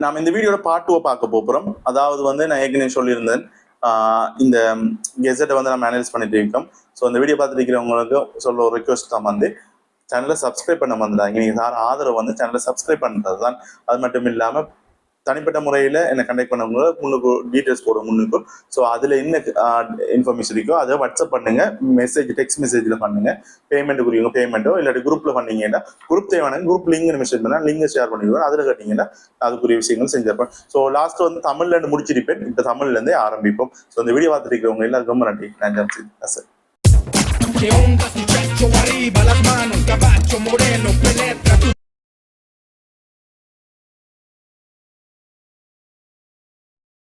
நாம இந்த வீடியோட பார்ட் டூவை பார்க்க போகிறோம் அதாவது வந்து நான் ஏற்கனவே சொல்லியிருந்தேன் ஆஹ் இந்த கெசட்டை வந்து நம்ம அனலைஸ் பண்ணிட்டு இருக்கோம். ஸோ இந்த வீடியோ பார்த்துட்டு இருக்கிறவங்களுக்கு சொல்ல ஒரு ரெக்வஸ்ட் தான் வந்து சேனலை சப்ஸ்கிரைப் பண்ண வந்துடாங்க நீங்கள் சார் ஆதரவு வந்து சேனலை சப்ஸ்கிரைப் பண்ணுறது தான் அது மட்டும் இல்லாமல் தனிப்பட்ட முறையில் என்னை கண்டக்ட் பண்ணவங்க முன்னுக்கு டீட்டெயில்ஸ் போட முன்னுக்கு ஸோ அதில் என்ன இன்ஃபர்மேஷன் இருக்கோ அதை வாட்ஸ்அப் பண்ணுங்க மெசேஜ் டெக்ஸ்ட் மெசேஜில் பண்ணுங்க பேமெண்ட் புரியுங்க பேமெண்ட்டோ இல்லாட்டி குரூப்பில் பண்ணீங்கன்னா குரூப் தேவையான குரூப் லிங்க் மெசேஜ் பண்ணால் லிங்கை ஷேர் பண்ணிடுவேன் அதில் கட்டிங்கன்னா அதுக்குரிய விஷயங்கள் செஞ்சிருப்பேன் ஸோ லாஸ்ட் வந்து தமிழ்லேருந்து முடிச்சிருப்பேன் இப்போ தமிழ்லேருந்தே ஆரம்பிப்போம் ஸோ இந்த வீடியோ பார்த்துட்டு எல்லாருக்கும் ரொம்ப நன்றி நன்றி sir ¿Qué onda pecho Arriba las manos, caballo moreno, penetra tu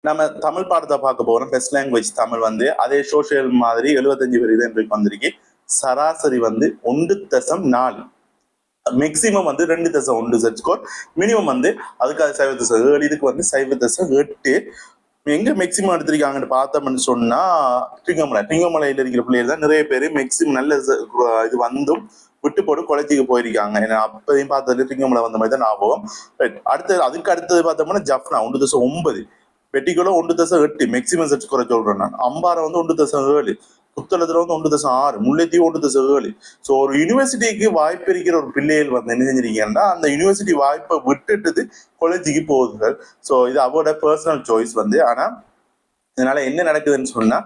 நம்ம தமிழ் பாடத்தை பார்க்க போறோம். பெஸ்ட் லாங்குவேஜ் தமிழ் வந்து அதே சோஷியல் மாதிரி எழுபத்தஞ்சு பேர் தான் வந்திருக்கு. சராசரி வந்து ஒன்று தசம் நாலு. மேக்சிமம் வந்து ரெண்டு தசம் ஒன்று செட் ஸ்கோர் மினிமம் வந்து அதுக்காக சைவ தசம் ஏழு இதுக்கு வந்து சைவ தசம் எட்டு. எங்க மேக்சிமம் எடுத்திருக்காங்கன்னு பார்த்தோம்னு சொன்னா திருங்கமலை டிங்கமலையில இருக்கிற பிள்ளைகள் தான் நிறைய பேர் மேக்சிமம் நல்ல இது வந்தும் விட்டு போட்டு கொலைச்சிக்கு போயிருக்காங்க. ஏன்னா அப்பதையும் பார்த்தது திருங்கமலை வந்த மாதிரி தான் ஞாபகம். அடுத்தது அதுக்கு அடுத்தது பார்த்தோம்னா ஜஃப்னா ஒன்று தசம் ஒன்பது. பெட்டிக்குள்ள ஒன்று தசம் எட்டு மேக்சிமம் சர்ச் குறை சொல்றேன் நான். அம்பாறை வந்து ஒன்று தசம் ஏழு புத்தளத்துல வந்து ஒன்று தசம் ஆறு முல்லைத்தீவு ஒன்று தசம் ஏழு. ஸோ ஒரு யூனிவர்சிட்டிக்கு வாய்ப்பு இருக்கிற ஒரு பிள்ளைகள் வந்து என்ன செஞ்சிருக்கீங்கன்னா அந்த யூனிவர்சிட்டி வாய்ப்பை விட்டுட்டு காலேஜுக்கு போகுதுகள் ஸோ இது அவரோட பர்சனல் சாய்ஸ் வந்து. ஆனால் இதனால என்ன நடக்குதுன்னு சொன்னா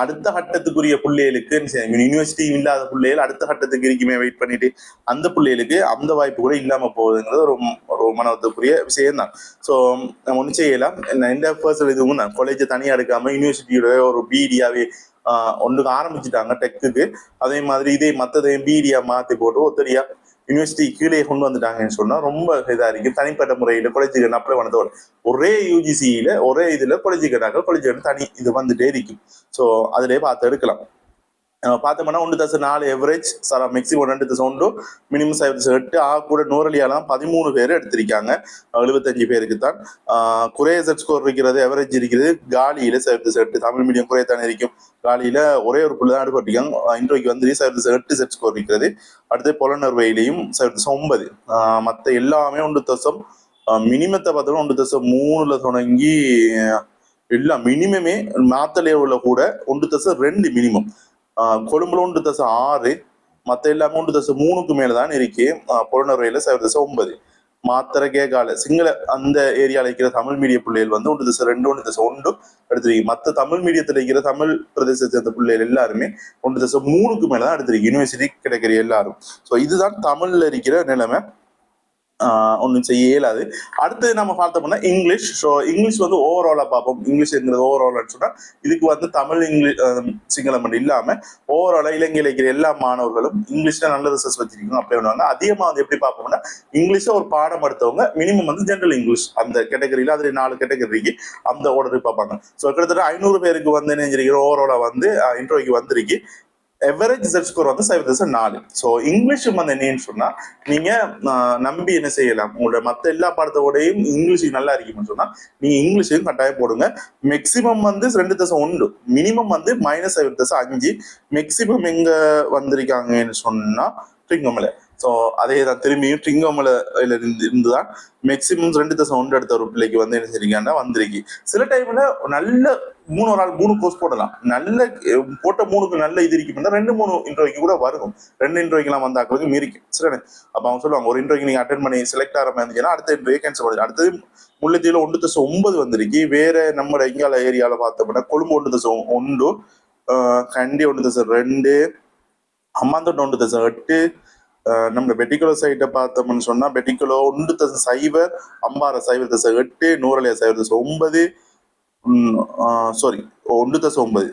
அடுத்த கட்டத்துக்குரிய பிள்ளைகளுக்கு யூனிவர்சிட்டி இல்லாத பிள்ளைகள் அடுத்த கட்டத்துக்கு இருக்குமே வெயிட் பண்ணிட்டு அந்த பிள்ளைகளுக்கு அந்த வாய்ப்பு கூட இல்லாம போகுதுங்கிறது ஒரு ஒரு மனத்துக்குரிய விஷயம் தான் ஸோ நம்ம ஒன்றும் செய்யலாம். எந்த இந்த பர்சனல் இதுவும் தான். காலேஜை தனியாக எடுக்காம யூனிவர்சிட்டியோட ஒரு பிடியாவே ஒன்றுக்கு ஆரம்பிச்சுட்டாங்க டெக்குக்கு அதே மாதிரி இதே மற்றதையும் பிடியா மாற்றி போட்டு ஒத்தடியா யூனிவர்சிட்டி கீழே கொண்டு வந்துட்டாங்கன்னு சொன்னா ரொம்ப இதாக இருக்கும் தனிப்பட்ட முறையில காலேஜுக்கு அப்ளை பண்ணதோட ஒரே யூஜிசியில ஒரே இதுல காலேஜ் கேட்டாங்க தனி இது வந்துட்டே இருக்கும். ஸோ அதிலே பார்த்து எடுக்கலாம். பார்த்தோம்னா ஒன்று தசம் நாலு எவரேஜ் சார் மேக்ஸிமம் ரெண்டு தசம் ஒன்று மினிமம் சைவ தசம் எட்டு. ஆக கூட நூறலியாலாம் பதிமூணு பேர் எடுத்திருக்காங்க. எழுபத்தஞ்சு பேருக்கு தான். ஆஹ் குறைய செட் ஸ்கோர் இருக்கிறது எவரேஜ் இருக்கிறது. காலியில சைவ தசம் எட்டு. தமிழ் மீடியம் குறையத்தானே இருக்கும். காலியில ஒரே ஒரு புள்ளி தான் எடுப்பட்டிருக்காங்க இன்றைக்கு வந்து சைவ தசம் எட்டு செட் ஸ்கோர் இருக்கிறது. அடுத்து புலனர்வையிலையும் சைவ தசம் ஒன்பது. மற்ற எல்லாமே ஒன்று தசம் மினிமத்தை பார்த்தோம்னா ஒன்று தசம் மூணுல தொடங்கி எல்லாம் மினிமமே உள்ள கூட ஒன்று தசம் ரெண்டு மினிமம் கொழும்புல ஒன்று தசை ஆறு மற்ற எல்லாமே ஒன்று தசை மூணுக்கு மேலே தான் இருக்கு புலனர்வையில சைவர் தசை ஒன்பது. மாத்திரை கேகால சிங்கள அந்த ஏரியாவில் இருக்கிற தமிழ் மீடிய பிள்ளைகள் வந்து ஒன்று தசை ரெண்டு ஒன்று தசை ஒன்று எடுத்திருக்கு மற்ற தமிழ் மீடியத்தில் இருக்கிற தமிழ் பிரதேசத்தை சேர்ந்த பிள்ளைகள் எல்லாருமே ஒன்று தசை மூணுக்கு மேல தான் எடுத்திருக்கு யூனிவர்சிட்டி கிடைக்கிற எல்லாரும். ஸோ இதுதான் தமிழ்ல இருக்கிற நிலைமை. ஒன்றும் செய்ய இயலாது. அடுத்தது நம்ம பார்த்தோம்னா இங்கிலீஷ். ஸோ இங்கிலீஷ் வந்து ஓவராலாக பார்ப்போம். இங்கிலீஷ்ங்கிறது ஓவரால்னு சொன்னால் இதுக்கு வந்து தமிழ் இங்கிலீஷ் சிங்களம் மட்டும் இல்லாமல் ஓவராலாக இலங்கையில் இருக்கிற எல்லா மாணவர்களும் இங்கிலீஷில் நல்ல ரிசர்ச் வச்சிருக்கணும் அப்படி பண்ணுவாங்க அதிகமாக வந்து எப்படி பார்ப்போம்னா இங்கிலீஷை ஒரு பாடம் எடுத்தவங்க மினிமம் வந்து ஜென்ரல் இங்கிலீஷ் அந்த கேட்டகரியில் அதில் நாலு கேட்டகரிக்கு அந்த ஓர்டர் பார்ப்பாங்க. ஸோ கிட்டத்தட்ட ஐநூறு பேருக்கு வந்து நினைஞ்சிருக்கிற ஓவராலாக வந்து இன்டர்வியூக்கு வந்திருக்கு. எவரேஜ் ரிசல்ட் ஸ்கோர் வந்து சைவ தசம் நாலு ஸோ இங்கிலீஷ் வந்து என்னன்னு சொன்னா நீங்க நம்பி என்ன செய்யலாம்? உங்களோட மத்த எல்லா பாடத்தோடையும் இங்கிலீஷ் நல்லா இருக்கும்னு சொன்னா நீங்க இங்கிலீஷையும் கட்டாயம் போடுங்க. மேக்சிமம் வந்து ரெண்டு தசம் ஒன்று. மினிமம் வந்து மைனஸ் சைவ தசம் அஞ்சு. மேக்சிமம் எங்க வந்திருக்காங்கன்னு சொன்னா ட்ரிங்கமலை ஸோ அதே தான் திரும்பியும் ட்ரிங்கமலையில இருந்து இருந்து தான் மேக்சிமம் ரெண்டு தசம் ஒன்று எடுத்த ஒரு பிள்ளைக்கு வந்து என்ன செய்றீங்கன்னா வந்திருக்கு. சில டைம்ல நல்ல மூணு ஒரு ஆள் மூணு கோர்ஸ் போடலாம். நல்ல போட்ட மூணுக்கு நல்ல இது இருக்கு ரெண்டு மூணு இன்டர்வியூக்கு கூட வரும். ரெண்டு இன்டர்வியூக்கெல்லாம் வந்தாக்களுக்கு மீறிக்கும். சரி அப்ப அவங்க சொல்லுவாங்க ஒரு இன்டர்வியூ நீங்க அட்டன் பண்ணி செலக்ட் ஆகிற மாதிரி இருந்துச்சுன்னா அடுத்த இன்டர்வியூ கேன்சல் பண்ணுது அடுத்தது முல்லைத்தீவில் ஒன்று தசம் ஒன்பது வந்திருக்கு. வேற நம்ம இங்கால ஏரியால பார்த்தோம்னா கொழும்பு ஒன்று தசம் ஒன்று கண்டி ஒன்று தசம் ரெண்டு அம்மாந்தோட்டம் ஒன்று தசம் எட்டு நம்ம பெட்டிக்குலோ சைட்டை பார்த்தோம்னு சொன்னா பெட்டிக்குலோ ஒன்று தசம் சைபர் அம்பாறை சைபர் தசம் எட்டு நூறலைய சைபர் தசம் ஒன்பது சாரி ஒன்று தசம் ஒன்பது.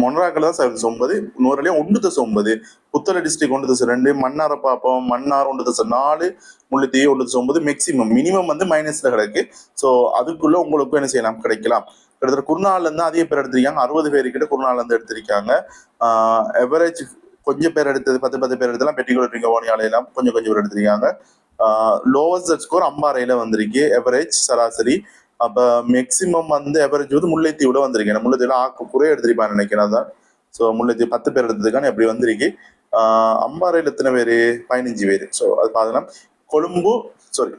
மொனராக்கில் தான் சைபர் தசம் ஒன்பது நூறலையா ஒன்று தசம் ஒன்பது. புத்தளை டிஸ்ட்ரிக் ஒன்று தசம் ரெண்டு மன்னாரை பார்ப்போம் மன்னார் ஒன்று தசம் நாலு முல்லைத்தீவு ஒன்று தசம் ஒன்பது மேக்சிமம் மினிமம் வந்து மைனஸில் கிடக்கு. ஸோ அதுக்குள்ளே உங்களுக்கும் என்ன செய்யலாம்? கிடைக்கலாம். கிட்டத்தட்ட குருநாள்லேருந்து அதிக பேர் எடுத்திருக்காங்க. அறுபது பேர் கிட்ட குருநாள்லேருந்து எடுத்திருக்காங்க. எவரேஜ் கொஞ்சம் பேர் எடுத்தது பத்து பத்து பேர் எடுத்தலாம் பெட்டிகுலர் ரிங்கவாணியால ஓனியாலையெல்லாம் கொஞ்சம் கொஞ்சம் பேர் எடுத்திருக்காங்க. லோவஸ்ட் ஸ்கோர் அம்பாறையில வந்திருக்கு எவரேஜ் சராசரி. அப்ப மேக்சிமம் வந்து எவரேஜ் வந்து முல்லைத்தீவுல வந்திருக்கேன் முல்லைத்தீவுல ஆக்கு குறைய எடுத்திருப்பான்னு நினைக்கிறேன் தான் ஸோ முல்லைத்தீவு பத்து பேர் எடுத்ததுக்கான எப்படி வந்திருக்கு. அம்பாறையில் எத்தனை பேர்? பதினஞ்சு பேர். ஸோ அது பார்த்தலாம் கொழும்பு சாரி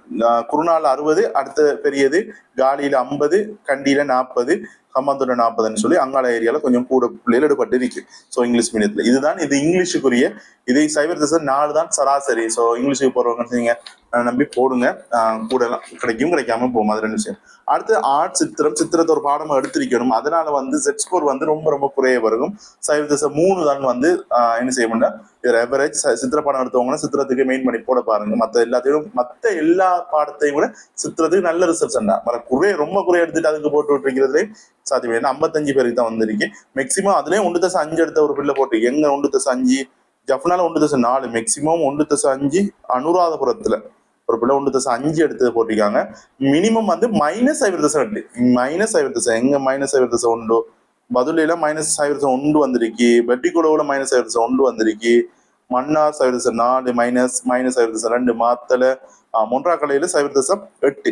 குருநாள் அறுபது அடுத்த பெரியது காலியில் ஐம்பது கண்டியில் நாற்பது கம்மாந்தோட நாற்பதுன்னு சொல்லி அங்காள ஏரியால கொஞ்சம் கூட பிள்ளைகள் எடுபட்டு இருக்கு ஸோ இங்கிலீஷ் மீடியத்தில் இதுதான் இது இங்கிலீஷுக்குரிய இது சைபர் திசை நாலு தான் சராசரி. ஸோ இங்கிலீஷுக்கு போறவங்க நீங்க நம்பி போடுங்க. அஹ், கூட கிடைக்கும் கிடைக்காம போகும். அது ரெண்டு விஷயம். அடுத்து ஆர்ட் சித்திரம். சித்திரத்தை ஒரு பாடமாக எடுத்திருக்கணும். அதனால வந்து செட் ஸ்கோர் வந்து ரொம்ப ரொம்ப குறைய வரும் சைவ திசை மூணு தான் வந்து என்ன செய்ய முடியும்? இதில் எவரேஜ் சித்திர பாடம் எடுத்தவங்கன்னா சித்திரத்துக்கு மெயின் பண்ணி போட பாருங்க. மற்ற எல்லாத்தையும் மற்ற எல்லா பாடத்தையும் கூட சித்திரத்துக்கு நல்ல ரிசல்ட்ஸ் மற குறைய ரொம்ப குறைய எடுத்துட்டு அதுக்கு போட்டு விட்டுருக்கிறதுலே சாத்தியம் ஏன்னா ஐம்பத்தஞ்சு பேருக்கு தான் வந்திருக்கு. மேக்சிமம் அதுலேயும் ஒன்று தசை அஞ்சு எடுத்த ஒரு பிள்ளை போட்டு எங்க ஒன்று தசை அஞ்சு? ஜஃப்னால ஒன்று தசை நாலு. மேக்சிமம் ஒன்று தசை அஞ்சு அனுராதபுரத்துல ஒரு பிள்ளை ஒன்று தசை அஞ்சு எடுத்து போட்டிருக்காங்க. மினிமம் வந்து மைனஸ் ஐவர் தசை ரெண்டு மைனஸ் ஐவர் தசை. எங்க மைனஸ் ஐவர் தசை உண்டு? பதுலையில மைனஸ் ஐவர் தசை ஒன்று வந்திருக்கு. வெட்டிக்குடவுல மைனஸ் ஐவர் தசை ஒன்று வந்திருக்கு. மன்னார் சைவர் தசை நாலு மைனஸ் மைனஸ் சைவர் தசை ரெண்டு மாத்தல மூன்றா கலையில சைவர் தசம் எட்டு.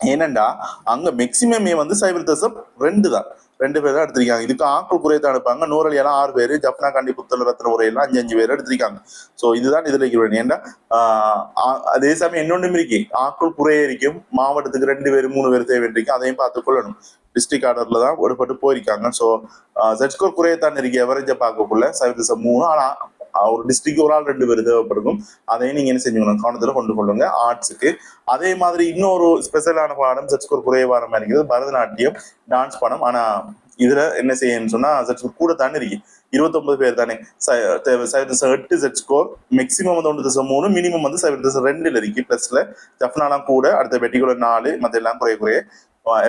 ஏனண்டா அங்க மேக்சிமமே வந்து சைவர் தசம் ரெண்டு தான். ரெண்டு பேர் தான் எடுத்திருக்காங்க. இதுக்கு ஆக்கள் குறைய தான் எடுப்பாங்க. நூறலியெல்லாம் ஆறு பேர். ஜப்னா காண்டி புத்தல் ரத்ன உரையெல்லாம் அஞ்சு அஞ்சு பேர் எடுத்திருக்காங்க. ஸோ இதுதான் இதில் இருக்கிறேன் ஏன்டா ஆஹ் அதே சமயம் இன்னொன்றும் இருக்கு. ஆக்கள் குறைய இருக்கும். மாவட்டத்துக்கு ரெண்டு பேர் மூணு பேர் தேவை இருக்கு அதையும் பார்த்து கொள்ளணும். டிஸ்ட்ரிக்ட் ஆர்டர்ல தான் விடுபட்டு போயிருக்காங்க. ஸோ செட் குறையத்தான் இருக்கு. எவரேஜை பார்க்கக்குள்ள சைவர் மூணு. ஆனா ஒரு டிஸ்ட்ரிக்ட் ஒரு ஆள் ரெண்டு பேர் தேவைப்படும் அதையும் நீங்க என்ன செஞ்சுக்கணும்? கவனத்துல கொண்டு கொள்ளுங்க. ஆர்ட்ஸுக்கு அதே மாதிரி இன்னொரு ஸ்பெஷலான பாடம் செட் ஸ்கோர் குறைவான மாதிரி இருக்குது. பரதநாட்டியம் டான்ஸ் பாடம். ஆனா இதுல என்ன செய்யணும்னு சொன்னா சர்ச்சுக்கு கூட தானே இருக்கு. இருபத்தொன்பது பேர் தானே. எட்டு செட் ஸ்கோர் மேக்ஸிமம் வந்து ஒன்று தசம் மூணு மினிமம் வந்து சைவர் தசம் ரெண்டுல இருக்கு. பிளஸ்ல ஜப்னாலாம் கூட அடுத்த பெட்டிகுலர் நாலு மத்த எல்லாம் குறைய. குறைய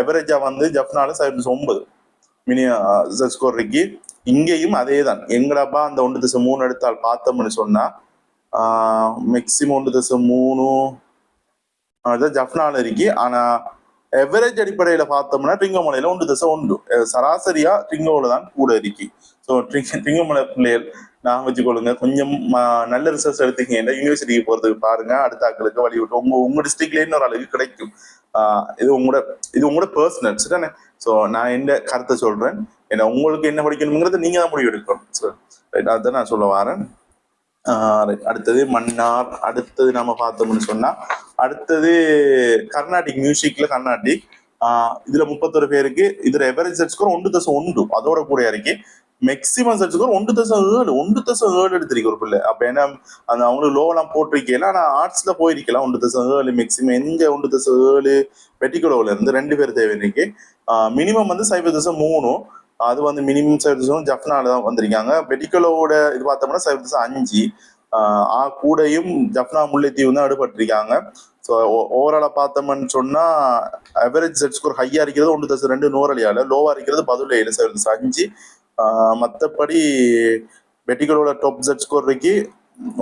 எவரேஜா வந்து ஜப்னால சைவர் தசம் ஒன்பது. மினி செட் ஸ்கோர் இருக்கு. இங்கேயும் அதே தான் எங்கடப்பா அந்த ஒன்று திசை மூணு எடுத்தால் பார்த்தோம்னு சொன்னா மேக்சிமம் ஒன்று திசை மூணு அதுதான் ஜஃப்னால இருக்கு. ஆனா எவரேஜ் அடிப்படையில பார்த்தோம்னா டிங்கமலையில ஒன்று திசை ஒன்று. சராசரியா ட்ரிங்கோல தான் கூட இருக்கு. ஸோ ட்ரிங்கோமலை பிள்ளைகள் நான் வச்சுக்கொள்ளுங்க. கொஞ்சம் நல்ல ரிசர்ச் எடுத்தீங்கன்னா யூனிவர்சிட்டிக்கு போறதுக்கு பாருங்க. அடுத்த ஆட்களுக்கு வழி விட்டு உங்க உங்க டிஸ்ட்ரிக்ட்ல இன்னொரு அளவுக்கு கிடைக்கும். ஆஹ், இது உங்களோட இது உங்களோட பர்சனல் சரிதானே? ஸோ நான் என்ன கருத்தை சொல்றேன்? ஏன்னா உங்களுக்கு என்ன படிக்கணுங்கிறத நீங்க தான் முடிவு எடுக்கணும் சரி ரைட் அதுதான் நான் சொல்ல வரேன். ஆஹ் அடுத்தது மன்னார் அடுத்தது நம்ம பார்த்தோம்னு சொன்னா அடுத்தது கர்நாடிக் மியூசிக்ல கர்நாடிக். இதுல முப்பத்தொரு பேருக்கு இதுல எவரேஜ் செட் ஸ்கோர் ஒன்று தசம் ஒன்று. அதோட கூட இறக்கி மேக்சிமம் செட் ஸ்கோர் ஒன்று தசம் ஏழு. ஒன்று தசம் ஏழு எடுத்திருக்கு ஒரு பிள்ளை. அப்போ என்ன அந்த அவங்களுக்கு லோவெல்லாம் போட்டிருக்கல ஆனால் ஆர்ட்ஸ்ல போயிருக்கலாம். ஒன்று தசம் ஏழு மேக்ஸிமம் எங்க ஒன்று தசம் ஏழு வெட்டிக்குடவுல இருந்து ரெண்டு பேர் தேவை இன்னைக்கு மினிமம் வந்து சைபர் திசை மூணும் அது வந்து மினிமம் சைவ தசம் ஜப்னால தான் வந்திருக்காங்க. வெட்டிக்குலோட இது பார்த்தோம்னா சைவ திசை அஞ்சு. ஆ கூடையும் ஜப்னா முல்லைத்தீவு தான் அடுபட்டிருக்காங்க ஸோ ஓவராலாக பார்த்தோம்னு சொன்னா அவரேஜ் செட் ஸ்கோர் ஹையா இருக்கிறது ஒன்று தசை ரெண்டு நூறலியால லோவா இருக்கிறது பதில் ஏழு சைவ தசை அஞ்சு. மற்றபடி மத்தபடி வெட்டிகளோட டாப் செட் ஸ்கோர் இருக்கு.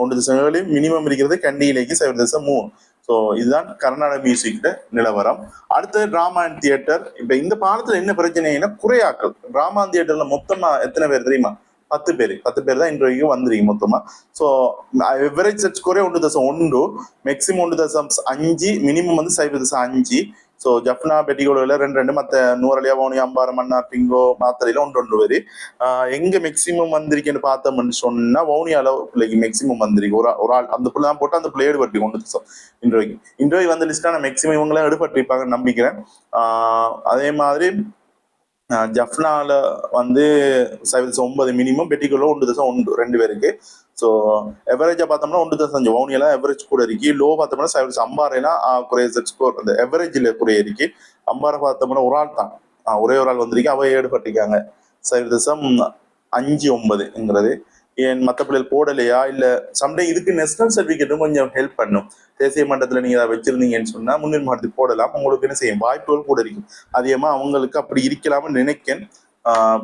ஒன்று தசை ஏழு மினிமம் இருக்கிறது கண்டியிலேக்கு சைவ தசை மூணு. ஸோ இதுதான் கர்நாடக மியூசிக்ட நிலவரம். அடுத்து டிராமா அண்ட் தியேட்டர். இப்போ இந்த பாடத்துல என்ன பிரச்சனைனா குறையாக்கள். டிராமா அண்ட் தியேட்டர்ல மொத்தமா எத்தனை பேர் தெரியுமா? பத்து பேர். பத்து பேர் தான் இன்றைக்கு வந்துருக்கு மொத்தமா. ஸோ எவரேஜ் சர்ச் குறை ஒன்று தசம் ஒன்று. மேக்ஸிமம் ஒன்று தசம் அஞ்சு. மினிமம் வந்து சைபர் தசம் அஞ்சு. ஸோ ஜப்னா பெட்டிகோடுல ரெண்டு ரெண்டு மற்ற நூறலியா ஓனி அம்பாரம் மன்னார் பிங்கோ மாத்திரையில ஒன்று ஒன்று பேர் எங்க மேக்சிமம் வந்திருக்குன்னு பார்த்தோம்னு சொன்னா வவுனியால பிள்ளைக்கு மேக்ஸிமம் வந்திருக்கு. ஒரு ஒரு ஆள் அந்த பிள்ளை தான் போட்டு அந்த பிள்ளை எடுபட்டு ஒன்று இன்றைக்கு இன்றைக்கு வந்து லிஸ்டான மேக்ஸிமம் இவங்களாம் எடுபட்டிருப்பாங்கன்னு நம்பிக்கிறேன். அதே மாதிரி ஜஃப்னால வந்து சைவ தசம் ஒன்பது மினிமம் பெட்டிக்குள்ள ஒன்று தசம் ஒன்று ரெண்டு பேருக்கு. ஸோ எவரேஜாக பார்த்தோம்னா ஒன்று தான் அஞ்சு வவுனியெல்லாம் எவரேஜ் கூட இருக்கு. லோ பார்த்தோம்னா சைவ தசம் குறைய ஸ்கோர் அந்த எவரேஜில் குறைய இருக்கு. அம்பாறை பார்த்தோம்னா ஒரு ஆள் தான். ஒரே ஒரு ஆள் வந்திருக்கு. அவ ஏடுபட்டிருக்காங்க. சைவ தசம் அஞ்சு ஒன்பதுங்கிறது. ஏன் மற்ற பிள்ளைகள் போடலையா? இல்லை சம்டே இதுக்கு நேஷனல் சர்டிஃபிகேட்டும் கொஞ்சம் ஹெல்ப் பண்ணும். தேசிய மட்டத்துல நீங்கள் அதை வச்சிருந்தீங்கன்னு சொன்னால் முன்னின் மாவட்டத்துக்கு போடலாம். உங்களுக்கு என்ன செய்யும்? வாய்ப்புகள் கூட இருக்கும். அதிகமாக அவங்களுக்கு அப்படி இருக்கலாம்னு நினைக்கேன்.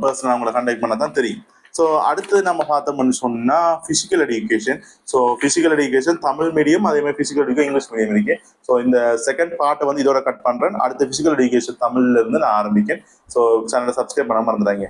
பர்சனல் அவங்கள கண்டக்ட் பண்ண தான் தெரியும். ஸோ அடுத்து நம்ம பார்த்தோம்னு சொன்னா physical education so physical education Tamil medium அதே மாதிரி பிசிக்கல் எடுக்கேஷன் இங்கிலீஷ் மீடியம் இருக்கு. ஸோ இந்த செகண்ட் பார்ட்டை வந்து இதோட கட் பண்றேன். அடுத்து பிசிக்கல் எஜுகேஷன் தமிழ்ல இருந்து நான் ஆரம்பிக்கேன் ஸோ சேனலை சப்ஸ்கிரைப் பண்ண மறந்துடாங்க